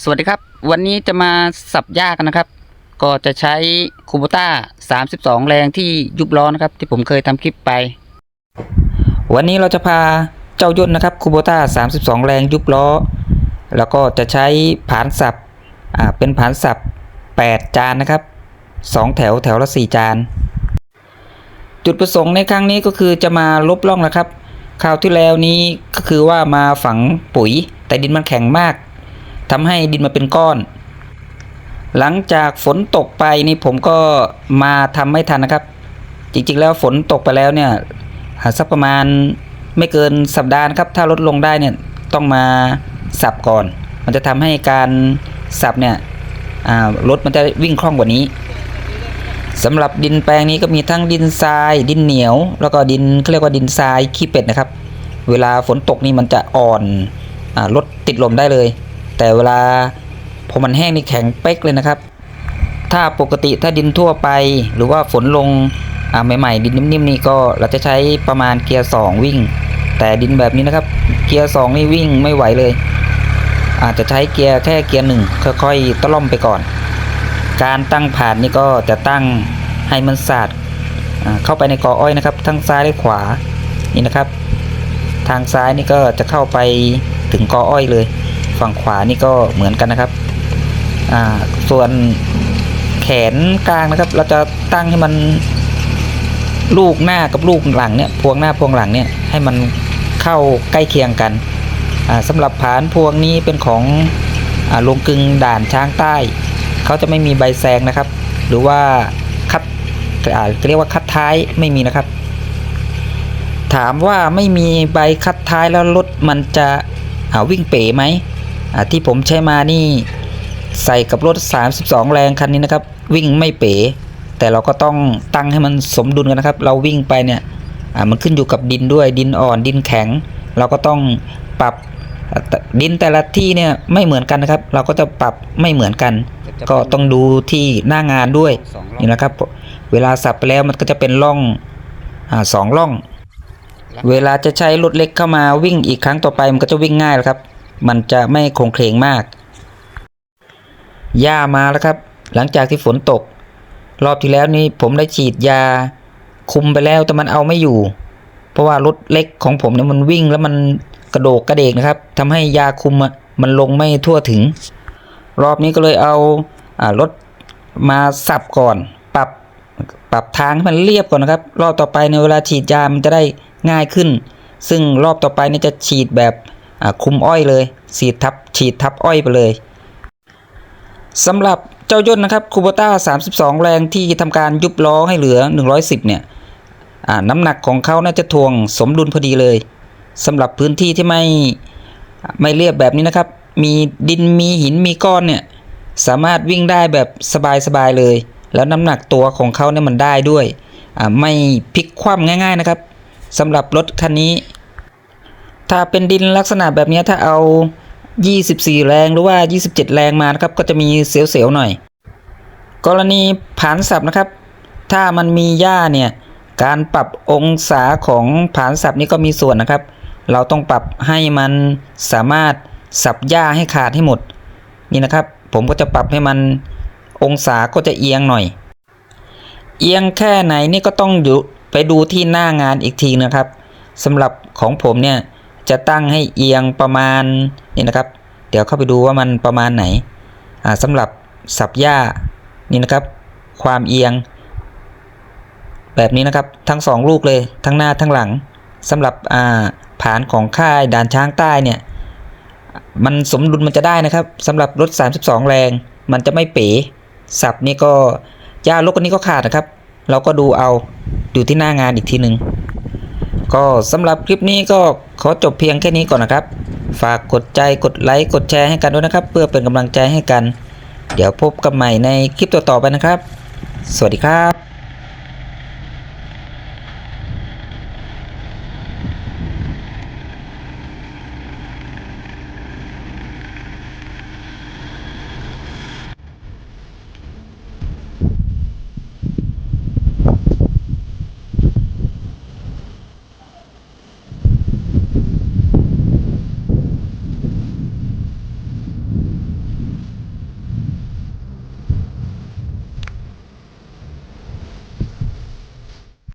สวัสดีครับ วันนี้จะมาสับหญ้ากันนะครับ ก็จะใช้คูโบต้า32 แรงที่ยุบล้อนะครับ ที่ผมเคยทำคลิปไป วันนี้เราจะพาเจ้ายนนะครับคูโบต้า32 แรงยุบล้อ แล้วก็จะใช้ผานสับอ่าเป็นผานสับ 8 จานนะครับ 2 แถวแถวละ 4 จาน จุดประสงค์ในครั้งนี้ก็คือจะมาลบล่องนะครับคราวที่แล้วนี้ก็คือว่ามาฝังปุ๋ยแต่ดินมันแข็งมาก ทำให้ดินมาเป็นก้อน หลังจากฝนตกไปนี่ผมก็มาทำไม่ทันนะครับ จริงๆแล้วฝนตกไปแล้วเนี่ยสักประมาณไม่เกินสัปดาห์นะครับ ถ้าลดลงได้เนี่ยต้องมาสับก่อน มันจะทำให้การสับเนี่ยรถมันจะวิ่งคล่องกว่านี้สำหรับดินแปลงนี้ก็มีทั้งดินทราย ดินเหนียว แล้วก็ดินเขาเรียกว่าดินทรายขี้เป็ดนะครับ เวลาฝนตกนี่มันจะอ่อนอรถติดลมได้เลย แต่เวลาพอมันแห้งนี่แข็งเป๊กเลยนะครับ ถ้าปกติถ้าดินทั่วไป หรือว่าฝนลงใหม่ๆดินนิ่มๆนี่ก็เราจะใช้ประมาณเกียร์ 2 วิ่ง แต่ดินแบบนี้นะครับ เกียร์ 2 นี่วิ่งไม่ไหวเลย อาจจะใช้เกียร์แค่เกียร์หนึ่งค่อยๆตะล่อมไปก่อน การตั้งผ่านนี่ก็จะตั้งให้มันสาดเข้าไปในกออ้อยนะครับ ทั้งซ้ายและขวานี่นะครับ ทางซ้ายนี่ก็จะเข้าไปถึงกออ้อยเลย ฝั่งขวานี่ก็เหมือนกันนะครับ อ่า ส่วนแขนกลางนะครับ เราจะตั้งให้มันลูกหน้ากับลูกหลังเนี่ย พวงหน้าพวงหลังเนี่ย ให้มันเข้าใกล้เคียงกัน อ่าสำหรับผานพวงนี้เป็นของอ่าลงกึงด่านช้างใต้ เขาจะไม่มีใบแซงนะครับ หรือว่าคัดอ่าเรียกว่าคัดท้ายไม่มีนะครับ ถามว่าไม่มีใบคัดท้ายแล้วรถมันจะวิ่งเป๋ไหม ที่ผมใช้มานี่ใส่กับรถ 32 แรงคันนี้นะครับ วิ่งไม่เป๋ แต่เราก็ต้องตั้งให้มันสมดุลกันนะครับ เราวิ่งไปเนี่ยมันขึ้นอยู่กับดินด้วยดินอ่อนดินแข็ง เราก็ต้องปรับดินแต่ละที่เนี่ยไม่เหมือนกันนะครับ เราก็จะปรับไม่เหมือนกัน ก็ต้องดูที่หน้างานด้วยนี่นะครับ เวลาสับไปแล้วมันก็จะเป็นร่องอสองร่อง เวลาจะใช้รถเล็กเข้ามาวิ่งอีกครั้งต่อไปมันก็จะวิ่งง่ายแล้วครับ มันจะไม่คงเคลงมาก หญ้ามาแล้วครับ หลังจากที่ฝนตก รอบที่แล้วนี้ผมได้ฉีดยา คุมไปแล้วแต่มันเอาไม่อยู่ เพราะว่ารถเล็กของผมเนี่ยมันวิ่งแล้วมันกระโดกกระเดกนะครับทำให้ยาคุมมันลงไม่ทั่วถึง รอบนี้ก็เลยเอารถมาสับก่อน ปรับปรับทางให้มันเรียบก่อนนะครับ รอบต่อไปในเวลาฉีดยามันจะได้ง่ายขึ้น ซึ่งรอบต่อไปนี่จะฉีดแบบ คุมอ้อยเลยฉีดทับฉีดทับอ้อยไปเลยสำหรับเจ้ายนนะครับคูโบต้า 32 แรงที่ทำการยุบล้อให้เหลือ 110 เนี่ยน้ำหนักของเขาน่าจะทวงสมดุลพอดีเลยสำหรับพื้นที่ที่ไม่ไม่เรียบแบบนี้นะครับ มีดินมีหินมีก้อนเนี่ยสามารถวิ่งได้แบบสบายๆเลย แล้วน้ำหนักตัวของเขาเนี่ยมันได้ด้วย ไม่พลิกคว่ำง่าย ๆนะครับสำหรับรถคันนี้ ถ้าเป็นดินลักษณะแบบนี้ถ้าเอา 24 แรงหรือว่า 27 แรงมานะครับ ก็จะมีเสียวๆหน่อย กรณีผานสับนะครับ ถ้ามันมีหญ้าเนี่ย การปรับองศาของผานสับนี่ก็มีส่วนนะครับ เราต้องปรับให้มันสามารถสับหญ้าให้ขาดให้หมด นี่นะครับ ผมก็จะปรับให้มันองศาก็จะเอียงหน่อย เอียงแค่ไหนนี่ก็ต้องอยู่ไปดูที่หน้างานอีกทีนะครับสำหรับของผมเนี่ย จะตั้งให้เอียงประมาณนี่นะครับ เดี๋ยวเข้าไปดูว่ามันประมาณไหนสำหรับสับหญ้านี่นะครับ ความเอียง แบบนี้นะครับทั้งสองลูกเลยทั้งหน้าทั้งหลังสำหรับผานของค่ายด่านช้างใต้เนี่ยมันสมดุลมันจะได้นะครับสำหรับรถ 32 แรง มันจะไม่เป๋สับนี่ก็ยาลกอันนี้ก็ขาดนะครับ เราก็ดูเอาดูที่หน้างานอีกทีหนึ่ง ก็สำหรับคลิปนี้ก็ขอจบเพียงแค่นี้ก่อนนะครับ ฝากกดใจกดไลค์กดแชร์ให้กันด้วยนะครับ เพื่อเป็นกำลังใจให้กัน เดี๋ยวพบกันใหม่ในคลิปต่อๆไปนะครับ สวัสดีครับ